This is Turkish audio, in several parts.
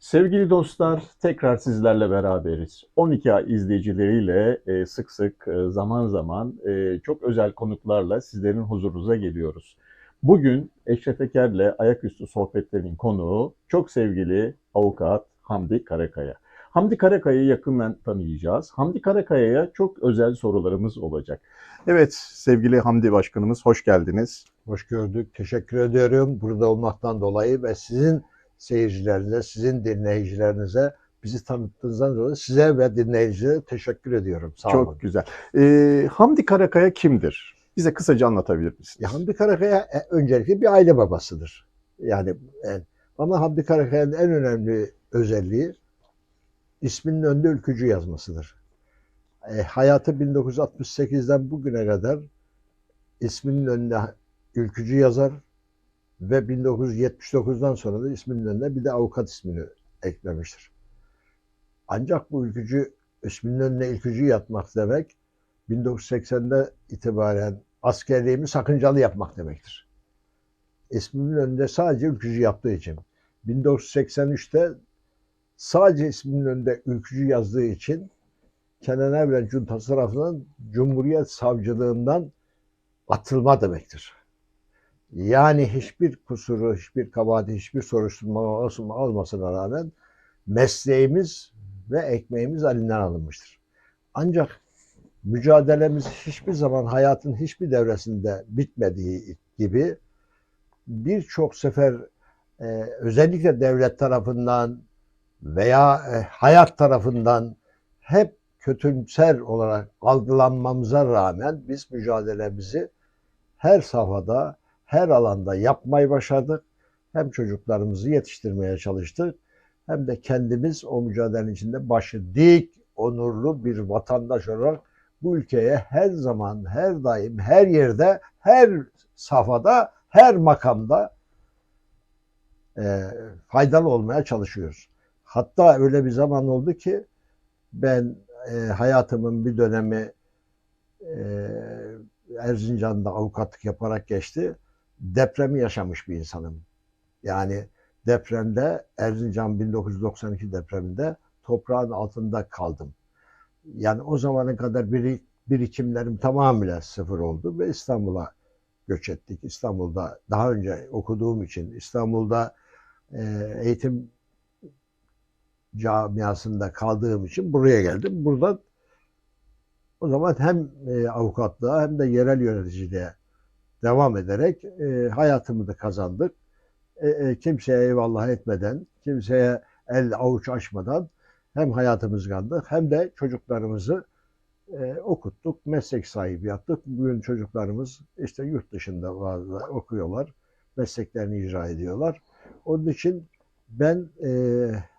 Sevgili dostlar, tekrar sizlerle beraberiz. 12A izleyicileriyle e, sık sık e, zaman zaman e, çok özel konuklarla sizlerin huzurunuza geliyoruz. Bugün Eşref Eker'le ayaküstü sohbetlerin konuğu çok sevgili avukat Hamdi Karakaya. Hamdi Karakaya'yı yakından tanıyacağız. Hamdi Karakaya'ya çok özel sorularımız olacak. Evet sevgili Hamdi Başkanımız hoş geldiniz. Hoş gördük. Teşekkür ediyorum burada olmaktan dolayı ve sizin seyircilerinize, sizin dinleyicilerinize bizi tanıttığınızdan dolayı size ve dinleyicilere teşekkür ediyorum. Sağ olun. Çok güzel. Ee, Hamdi Karakaya kimdir? Bize kısaca anlatabilir misiniz? Ya Hamdi Karakaya e, öncelikle bir aile babasıdır. Yani en, ama Hamdi Karakaya'nın en önemli özelliği isminin önünde ülkücü yazmasıdır. E, hayatı 1968'den bugüne kadar isminin önüne ülkücü yazar ve 1979'dan sonra da isminin önüne bir de avukat ismini eklemiştir. Ancak bu ülkücü isminin önüne ülkücü yatmak demek 1980'de itibaren askerliğimi sakıncalı yapmak demektir. İsmimin önünde sadece ülkücü yaptığı için. 1983'te sadece isminin önünde ülkücü yazdığı için Kenan Evren Cuntası tarafından Cumhuriyet Savcılığından atılma demektir. Yani hiçbir kusuru, hiçbir kabahati, hiçbir soruşturma olmasına rağmen mesleğimiz ve ekmeğimiz elinden alınmıştır. Ancak mücadelemiz hiçbir zaman hayatın hiçbir devresinde bitmediği gibi birçok sefer e, özellikle devlet tarafından veya e, hayat tarafından hep kötümser olarak algılanmamıza rağmen biz mücadelemizi her safhada, her alanda yapmayı başardık. Hem çocuklarımızı yetiştirmeye çalıştık hem de kendimiz o mücadelenin içinde başı dik, onurlu bir vatandaş olarak bu ülkeye her zaman, her daim, her yerde, her safhada, her makamda e, faydalı olmaya çalışıyoruz. Hatta öyle bir zaman oldu ki ben e, hayatımın bir dönemi e, Erzincan'da avukatlık yaparak geçti. Depremi yaşamış bir insanım. Yani depremde Erzincan 1992 depreminde toprağın altında kaldım. Yani o zamana kadar bir, birikimlerim tamamıyla sıfır oldu ve İstanbul'a göç ettik. İstanbul'da daha önce okuduğum için İstanbul'da e, eğitim camiasında kaldığım için buraya geldim. Burada o zaman hem e, avukatlığa hem de yerel yöneticiliğe devam ederek e, hayatımı da kazandık. E, e, kimseye eyvallah etmeden, kimseye el avuç açmadan hem hayatımızı kazandık hem de çocuklarımızı e, okuttuk, meslek sahibi yaptık. Bugün çocuklarımız işte yurt dışında bazı okuyorlar, mesleklerini icra ediyorlar. Onun için ben e,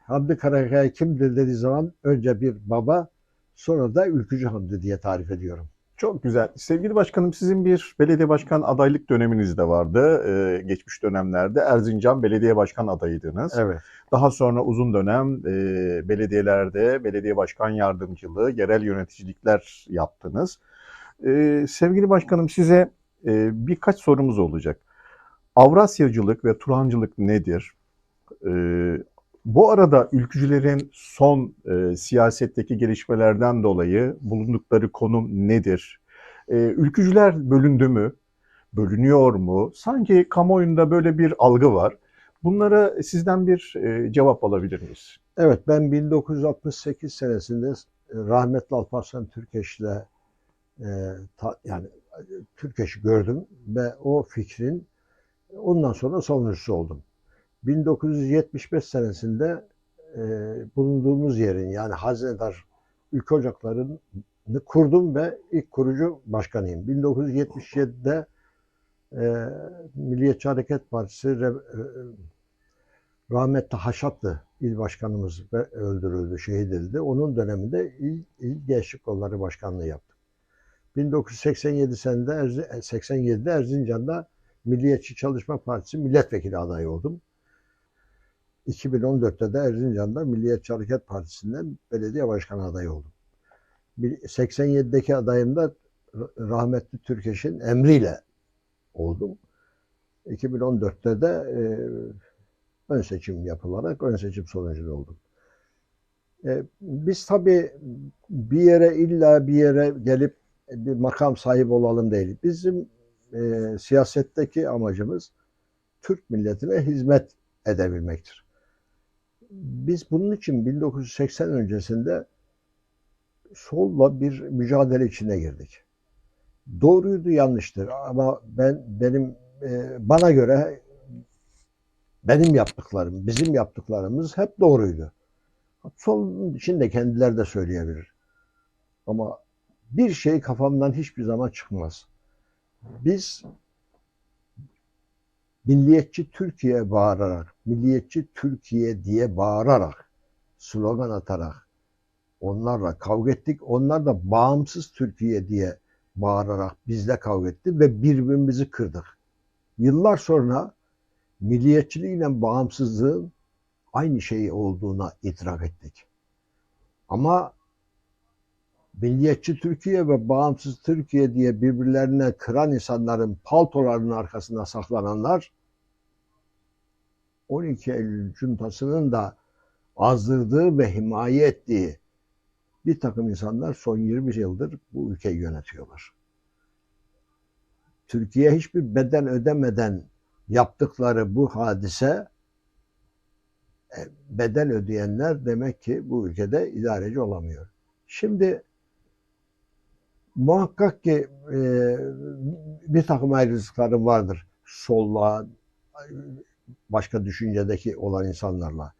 Hamdi Karakaya kimdir dediği zaman önce bir baba, sonra da ülkücü Hamdi diye tarif ediyorum. Çok güzel. Sevgili başkanım sizin bir belediye başkan adaylık döneminiz de vardı. Ee, geçmiş dönemlerde Erzincan belediye başkan adayıydınız. Evet. Daha sonra uzun dönem e, belediyelerde belediye başkan yardımcılığı, yerel yöneticilikler yaptınız. Ee, sevgili başkanım size e, birkaç sorumuz olacak. Avrasyacılık ve Turancılık nedir? Ee, bu arada ülkücülerin son e, siyasetteki gelişmelerden dolayı bulundukları konum nedir? E, ülkücüler bölündü mü? Bölünüyor mu? Sanki kamuoyunda böyle bir algı var. Bunlara sizden bir e, cevap alabilir miyiz? Evet ben 1968 senesinde e, rahmetli Alparslan Türkeş'le e, ta, yani Türkeş'i gördüm ve o fikrin ondan sonra savunucusu oldum. 1975 senesinde e, bulunduğumuz yerin yani Hazinedar Ülke Ocakları'nı kurdum ve ilk kurucu başkanıyım. 1977'de e, Milliyetçi Hareket Partisi e, rahmetli Haşatlı il başkanımız öldürüldü, şehit edildi. Onun döneminde il, il Gençlik Kolları Başkanlığı yaptım. 1987 senede 87'de Erzincan'da Milliyetçi Çalışma Partisi milletvekili adayı oldum. 2014'te de Erzincan'da Milliyetçi Hareket Partisi'nden belediye başkanı adayı oldum. 87'deki adayımda rahmetli Türkeş'in emriyle oldum. 2014'te de e, ön seçim yapılarak ön seçim sonucunda oldum. E, biz tabii bir yere illa bir yere gelip bir makam sahibi olalım değil. Bizim e, siyasetteki amacımız Türk milletine hizmet edebilmektir. Biz bunun için 1980 öncesinde solla bir mücadele içine girdik. Doğruydu yanlıştır ama ben benim e, bana göre benim yaptıklarım, bizim yaptıklarımız hep doğruydu. Solun için de kendileri de söyleyebilir. Ama bir şey kafamdan hiçbir zaman çıkmaz. Biz milliyetçi Türkiye bağırarak, milliyetçi Türkiye diye bağırarak, slogan atarak onlarla kavga ettik. Onlar da bağımsız Türkiye diye bağırarak bizle kavga etti ve birbirimizi kırdık. Yıllar sonra milliyetçiliğiyle bağımsızlığın aynı şey olduğuna idrak ettik. Ama milliyetçi Türkiye ve bağımsız Türkiye diye birbirlerine kıran insanların paltolarının arkasında saklananlar 12 Eylül cuntasının da azdırdığı ve himaye ettiği bir takım insanlar son 20 yıldır bu ülkeyi yönetiyorlar. Türkiye hiçbir beden ödemeden yaptıkları bu hadise e, bedel ödeyenler demek ki bu ülkede idareci olamıyor. Şimdi muhakkak ki e, bir takım ayrılıklarım vardır. Solla, başka düşüncedeki olan insanlarla.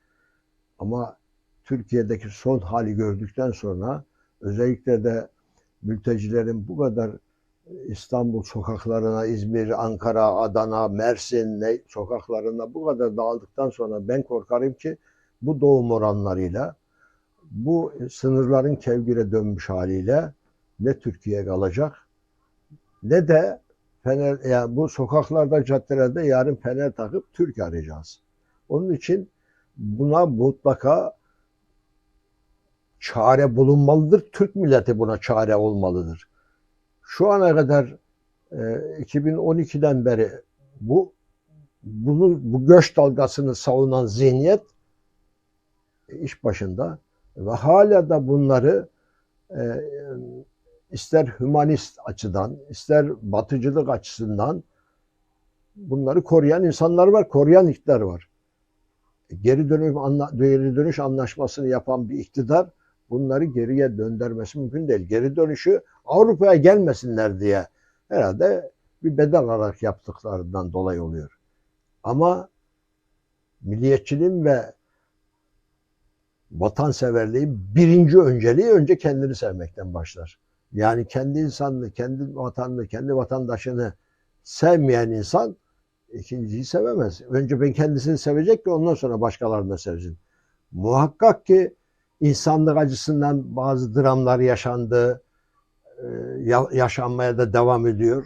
Ama Türkiye'deki son hali gördükten sonra özellikle de mültecilerin bu kadar İstanbul sokaklarına, İzmir, Ankara, Adana, Mersin ne, sokaklarına bu kadar dağıldıktan sonra ben korkarım ki bu doğum oranlarıyla, bu sınırların kevgire dönmüş haliyle ne Türkiye kalacak ne de fener, yani bu sokaklarda, caddelerde yarın fener takıp Türk arayacağız. Onun için buna mutlaka çare bulunmalıdır. Türk milleti buna çare olmalıdır. Şu ana kadar e, 2012'den beri bu bunu bu göç dalgasını savunan zihniyet iş başında ve hala da bunları e, ister hümanist açıdan, ister batıcılık açısından bunları koruyan insanlar var, koruyan iktidar var. Geri dönüş, geri dönüş anlaşmasını yapan bir iktidar bunları geriye döndürmesi mümkün değil. Geri dönüşü Avrupa'ya gelmesinler diye herhalde bir bedel olarak yaptıklarından dolayı oluyor. Ama milliyetçiliğin ve vatanseverliğin birinci önceliği önce kendini sevmekten başlar. Yani kendi insanını, kendi vatanını, kendi vatandaşını sevmeyen insan ikinciyi sevemez. Önce ben kendisini sevecek ki ondan sonra başkalarını da sevsin. Muhakkak ki insanlık acısından bazı dramlar yaşandı, e, yaşanmaya da devam ediyor.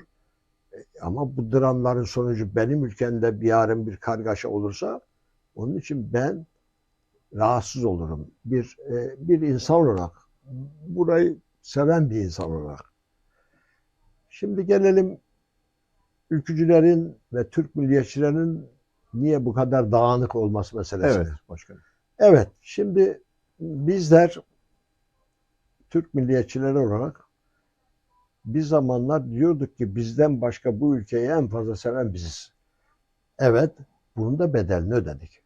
Ama bu dramların sonucu benim ülkemde bir yarın bir kargaşa olursa onun için ben rahatsız olurum. Bir e, bir insan olarak burayı seven bir insan olarak. Şimdi gelelim ülkücülerin ve Türk milliyetçilerin niye bu kadar dağınık olması meselesine. Evet başkanım. Evet, şimdi bizler Türk milliyetçileri olarak bir zamanlar diyorduk ki bizden başka bu ülkeyi en fazla seven biziz. Evet, bunun da bedelini ödedik.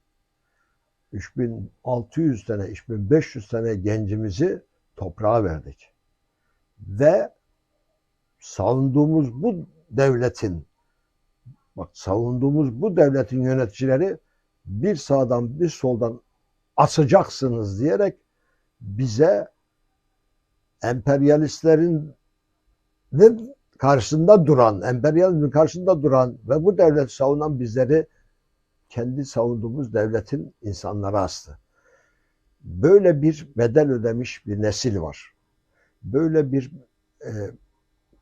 3600 tane, 3500 tane gencimizi toprağa verdik. Ve savunduğumuz bu devletin bak savunduğumuz bu devletin yöneticileri bir sağdan bir soldan asacaksınız diyerek bize emperyalistlerin karşısında duran, emperyalizmin karşısında duran ve bu devleti savunan bizleri kendi savunduğumuz devletin insanları astı. Böyle bir bedel ödemiş bir nesil var. Böyle bir e,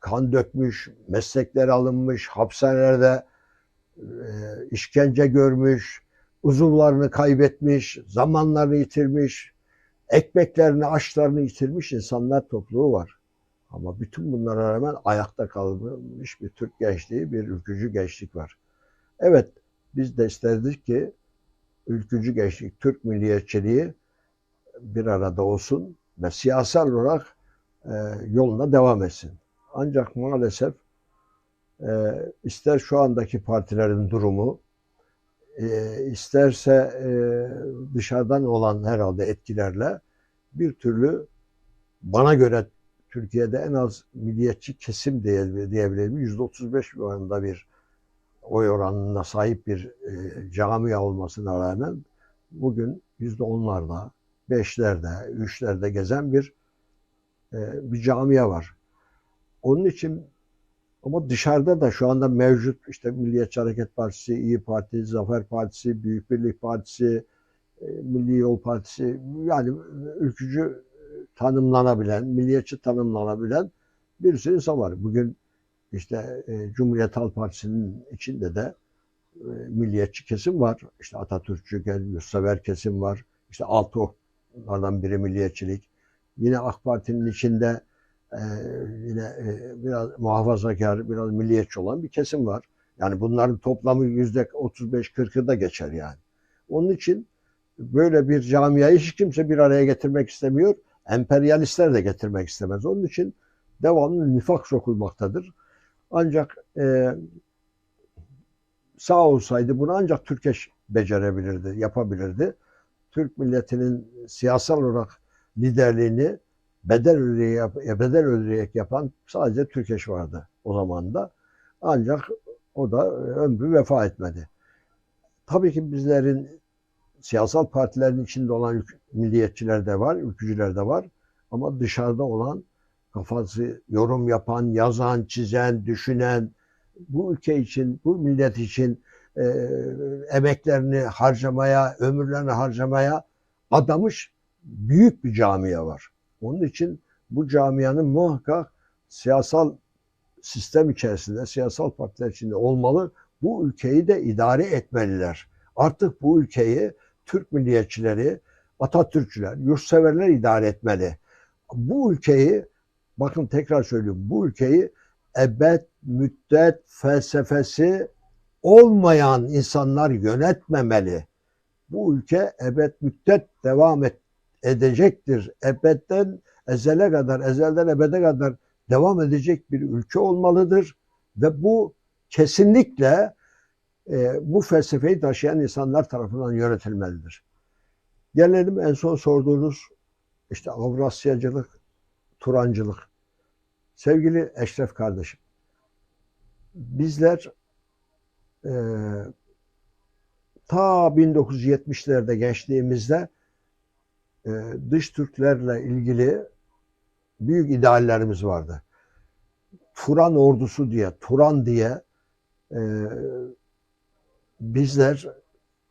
kan dökmüş, meslekleri alınmış, hapishanelerde e, işkence görmüş, uzuvlarını kaybetmiş, zamanlarını yitirmiş, ekmeklerini, aşlarını yitirmiş insanlar topluluğu var. Ama bütün bunlara rağmen ayakta kalmış bir Türk gençliği, bir ülkücü gençlik var. Evet, biz de isterdik ki ülkücü gençlik, Türk milliyetçiliği bir arada olsun ve siyasal olarak e, yoluna devam etsin. Ancak maalesef e, ister şu andaki partilerin durumu, e, isterse dışarıdan olan herhalde etkilerle bir türlü bana göre Türkiye'de en az milliyetçi kesim diye- diyebilirim. %35 oranında bir oy oranına sahip bir e, camia olmasına rağmen bugün %10'larda, 5'lerde, 3'lerde gezen bir bir camia var. Onun için ama dışarıda da şu anda mevcut işte Milliyetçi Hareket Partisi, İyi Parti, Zafer Partisi, Büyük Birlik Partisi, e, Milli Yol Partisi yani ülkücü tanımlanabilen, milliyetçi tanımlanabilen bir sürü insan var. Bugün işte e, Cumhuriyet Halk Partisi'nin içinde de e, milliyetçi kesim var. İşte Atatürkçü, yurtsever kesim var. İşte altı oklardan biri milliyetçilik. Yine AK Parti'nin içinde e, yine e, biraz muhafazakar, biraz milliyetçi olan bir kesim var. Yani bunların toplamı yüzde 35-40'ı da geçer yani. Onun için böyle bir camiayı hiç kimse bir araya getirmek istemiyor. Emperyalistler de getirmek istemez. Onun için devamlı nifak sokulmaktadır. Ancak e, sağ olsaydı bunu ancak Türkeş becerebilirdi, yapabilirdi. Türk milletinin siyasal olarak liderliğini bedel ödeyerek, bedel ödeyerek yapan sadece Türkeş vardı o zaman da. Ancak o da ömrü vefa etmedi. Tabii ki bizlerin siyasal partilerin içinde olan milliyetçiler de var, ülkücüler de var. Ama dışarıda olan kafası yorum yapan, yazan, çizen, düşünen, bu ülke için, bu millet için e, emeklerini harcamaya, ömürlerini harcamaya adamış büyük bir camia var. Onun için bu camianın muhakkak siyasal sistem içerisinde, siyasal partiler içinde olmalı. Bu ülkeyi de idare etmeliler. Artık bu ülkeyi Türk milliyetçileri, Atatürkçüler, yurtseverler idare etmeli. Bu ülkeyi, bakın tekrar söylüyorum, bu ülkeyi ebed, müddet, felsefesi olmayan insanlar yönetmemeli. Bu ülke ebed müddet devam et, edecektir. Ebedden ezele kadar, ezelden ebede kadar devam edecek bir ülke olmalıdır. Ve bu kesinlikle e, bu felsefeyi taşıyan insanlar tarafından yönetilmelidir. Gelelim en son sorduğunuz işte Avrasyacılık, Turancılık. Sevgili Eşref kardeşim, bizler e, ta 1970'lerde gençliğimizde e, dış Türklerle ilgili büyük ideallerimiz vardı. Turan ordusu diye, Turan diye e, bizler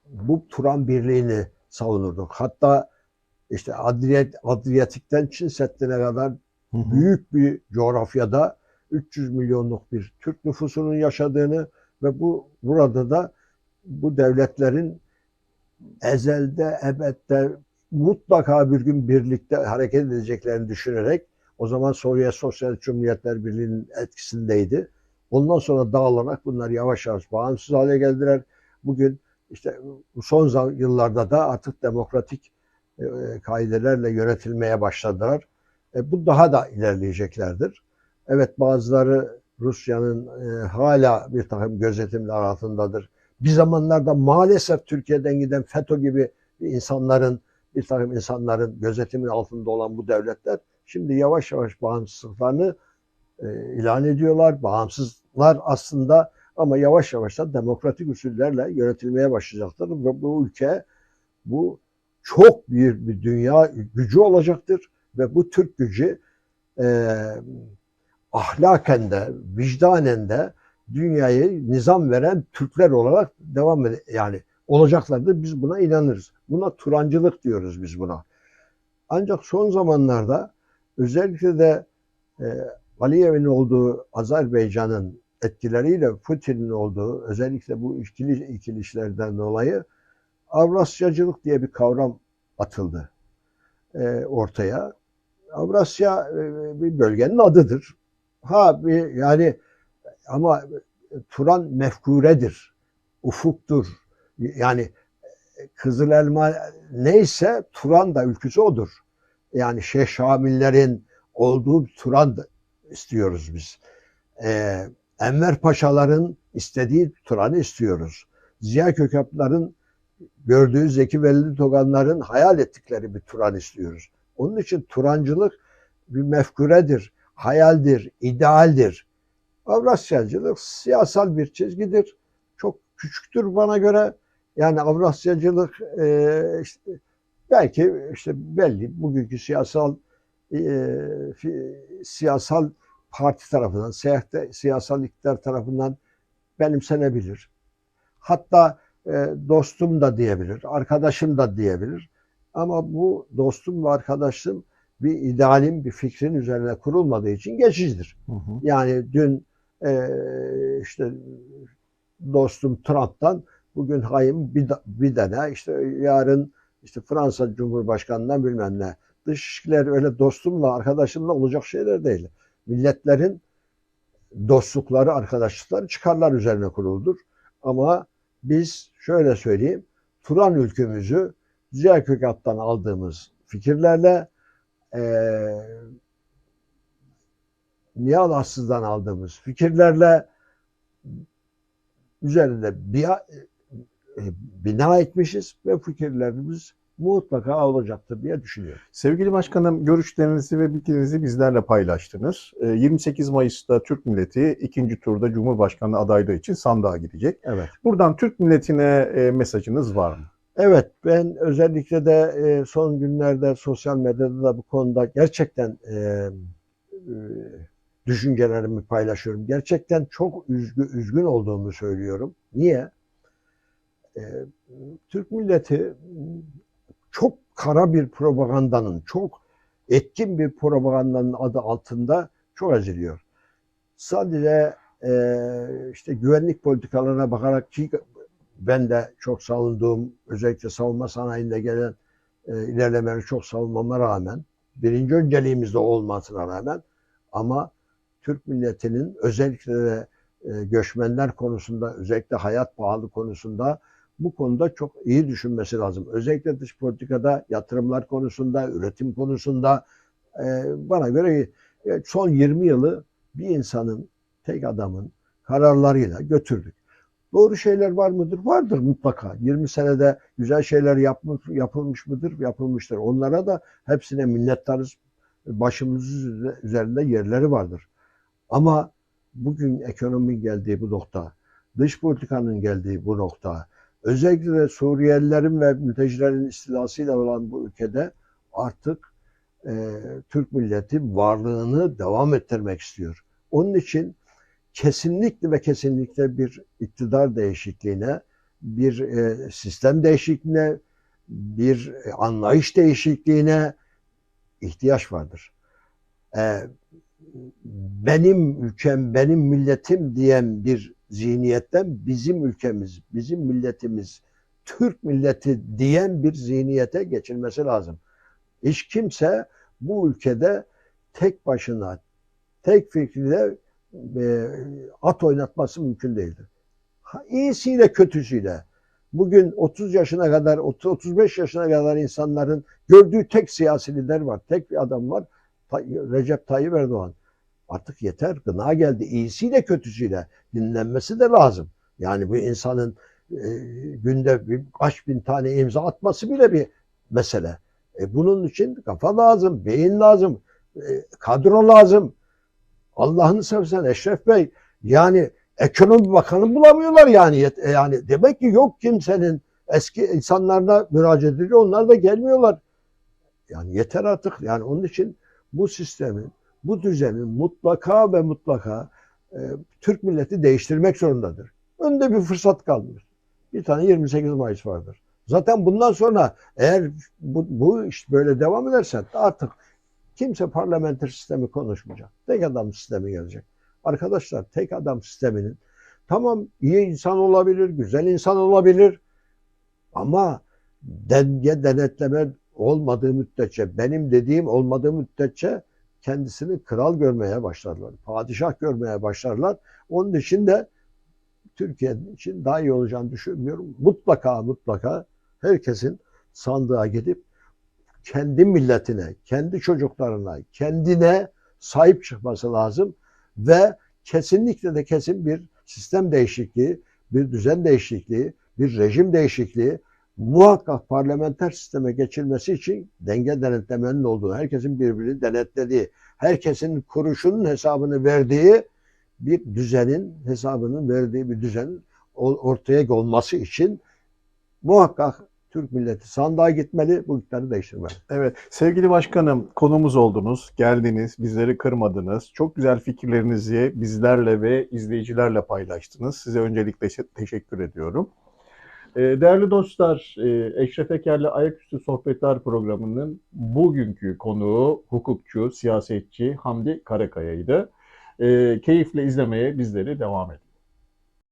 bu Turan birliğini savunurduk. Hatta işte Adriyat, Adriyatik'ten Çin Seddi'ne kadar Hı hı. büyük bir coğrafyada 300 milyonluk bir Türk nüfusunun yaşadığını ve bu burada da bu devletlerin ezelde, ebette mutlaka bir gün birlikte hareket edeceklerini düşünerek o zaman Sovyet Sosyalist Cumhuriyetler Birliği'nin etkisindeydi. Ondan sonra dağılarak bunlar yavaş yavaş bağımsız hale geldiler. Bugün işte son yıllarda da artık demokratik e, kaidelerle yönetilmeye başladılar. E, bu daha da ilerleyeceklerdir. Evet bazıları Rusya'nın e, hala bir takım gözetimler altındadır. Bir zamanlarda maalesef Türkiye'den giden FETÖ gibi insanların, bir takım insanların gözetimin altında olan bu devletler şimdi yavaş yavaş bağımsızlıklarını e, ilan ediyorlar. Bağımsızlar aslında ama yavaş yavaş da demokratik usullerle yönetilmeye başlayacaktır ve bu ülke bu çok büyük bir dünya gücü olacaktır ve bu Türk gücü e, ahlaken de vicdanen de dünyayı nizam veren Türkler olarak devam ede yani olacaklardır. Biz buna inanırız. Buna Turancılık diyoruz biz buna. Ancak son zamanlarda özellikle de e, Aliyev'in olduğu Azerbaycan'ın etkileriyle Putin'in olduğu özellikle bu ikili ikilişlerden dolayı Avrasyacılık diye bir kavram atıldı e, ortaya. Avrasya e, bir bölgenin adıdır. Ha bir yani ama Turan mefkuredir, ufuktur. Yani Kızıl Elma neyse Turan da ülküsü odur. Yani Şeyh Şamillerin olduğu bir Turan istiyoruz biz. Ee, Enver Paşaların istediği Turan'ı istiyoruz. Ziya Kökapların gördüğü Zeki Velidi Toganların hayal ettikleri bir Turan istiyoruz. Onun için Turancılık bir mefkuredir, hayaldir, idealdir. Avrasyacılık siyasal bir çizgidir. Çok küçüktür bana göre. Yani Avrasyacılık e, işte, belki işte belli bugünkü siyasal e, fi- siyasal parti tarafından, siyah- siyasal iktidar tarafından benimsenebilir. Hatta e, dostum da diyebilir, arkadaşım da diyebilir. Ama bu dostum ve arkadaşım bir idealin, bir fikrin üzerine kurulmadığı için geçicidir. Hı hı. Yani dün e, işte dostum Trump'tan bugün Hayim Biden'e işte yarın işte Fransa Cumhurbaşkanı'ndan bilmem ne. Dış ilişkiler öyle dostumla arkadaşımla olacak şeyler değil. Milletlerin dostlukları, arkadaşlıkları çıkarlar üzerine kuruludur. Ama biz şöyle söyleyeyim, Turan ülkümüzü Ziya Kökat'tan aldığımız fikirlerle eee Nihal Assız'dan aldığımız fikirlerle üzerinde e, bina etmişiz ve fikirlerimiz mutlaka olacaktır diye düşünüyorum. Sevgili başkanım görüşlerinizi ve bilgilerinizi bizlerle paylaştınız. Ee, 28 Mayıs'ta Türk milleti ikinci turda Cumhurbaşkanı adaylığı için sandığa gidecek. Evet. Buradan Türk milletine e, mesajınız var mı? Evet ben özellikle de e, son günlerde sosyal medyada da bu konuda gerçekten e, e, düşüncelerimi paylaşıyorum. Gerçekten çok üzgün, üzgün olduğumu söylüyorum. Niye? E, Türk milleti çok kara bir propagandanın, çok etkin bir propagandanın adı altında çok eziliyor. Sadece e, işte güvenlik politikalarına bakarak ki ben de çok savunduğum, özellikle savunma sanayinde gelen e, ilerlemeleri çok savunmama rağmen, birinci önceliğimizde olmasına rağmen ama Türk milletinin özellikle de e, göçmenler konusunda, özellikle hayat pahalı konusunda bu konuda çok iyi düşünmesi lazım. Özellikle dış politikada, yatırımlar konusunda, üretim konusunda e, bana göre e, son 20 yılı bir insanın, tek adamın kararlarıyla götürdük. Doğru şeyler var mıdır? Vardır mutlaka. 20 senede güzel şeyler yapmış, yapılmış mıdır? Yapılmıştır. Onlara da hepsine minnettarız. Başımız üzerinde yerleri vardır. Ama bugün ekonominin geldiği bu nokta, dış politikanın geldiği bu nokta, özellikle de Suriyelilerin ve mültecilerin istilasıyla olan bu ülkede artık e, Türk milleti varlığını devam ettirmek istiyor. Onun için kesinlikle ve kesinlikle bir iktidar değişikliğine, bir e, sistem değişikliğine, bir e, anlayış değişikliğine ihtiyaç vardır. E, benim ülkem, benim milletim diyen bir zihniyetten bizim ülkemiz, bizim milletimiz, Türk milleti diyen bir zihniyete geçilmesi lazım. Hiç kimse bu ülkede tek başına, tek fikriyle e, at oynatması mümkün değildir. Ha, İyisiyle kötüsüyle. Bugün 30 yaşına kadar, 30-35 yaşına kadar insanların gördüğü tek siyasi lider var. Tek bir adam var. Recep Tayyip Erdoğan. Artık yeter. Gına geldi. İyisiyle kötüsüyle dinlenmesi de lazım. Yani bu insanın e, günde bir, kaç bin tane imza atması bile bir mesele. E, bunun için kafa lazım, beyin lazım, e, kadro lazım. Allah'ını seversen Eşref Bey yani ekonomi bakanı bulamıyorlar yani. Yani demek ki yok kimsenin eski insanlarına müracaat ediyor. Onlar da gelmiyorlar. Yani yeter artık. Yani onun için bu sistemin, bu düzenin mutlaka ve mutlaka e, Türk milleti değiştirmek zorundadır. Önde bir fırsat kalmıyor. Bir tane 28 Mayıs vardır. Zaten bundan sonra eğer bu, bu iş böyle devam ederse artık kimse parlamenter sistemi konuşmayacak. Tek adam sistemi gelecek. Arkadaşlar tek adam sisteminin tamam iyi insan olabilir, güzel insan olabilir ama denge denetleme olmadığı müddetçe, benim dediğim olmadığı müddetçe kendisini kral görmeye başlarlar. Padişah görmeye başlarlar. Onun için de Türkiye için daha iyi olacağını düşünmüyorum. Mutlaka mutlaka herkesin sandığa gidip kendi milletine, kendi çocuklarına, kendine sahip çıkması lazım ve kesinlikle de kesin bir sistem değişikliği, bir düzen değişikliği, bir rejim değişikliği muhakkak parlamenter sisteme geçilmesi için denge denetlemenin olduğu, herkesin birbirini denetlediği, herkesin kuruşunun hesabını verdiği bir düzenin hesabının verdiği bir düzenin ortaya olması için muhakkak Türk milleti sandığa gitmeli, bu iktidarı değiştirmeli. Evet, sevgili başkanım konumuz oldunuz, geldiniz, bizleri kırmadınız. Çok güzel fikirlerinizi bizlerle ve izleyicilerle paylaştınız. Size öncelikle te- teşekkür ediyorum. Ee, Değerli dostlar, e, Eşref Eker'le Ayaküstü Sohbetler programının bugünkü konuğu hukukçu, siyasetçi Hamdi Karakaya'ydı. Ee, Keyifle izlemeye bizleri devam edin.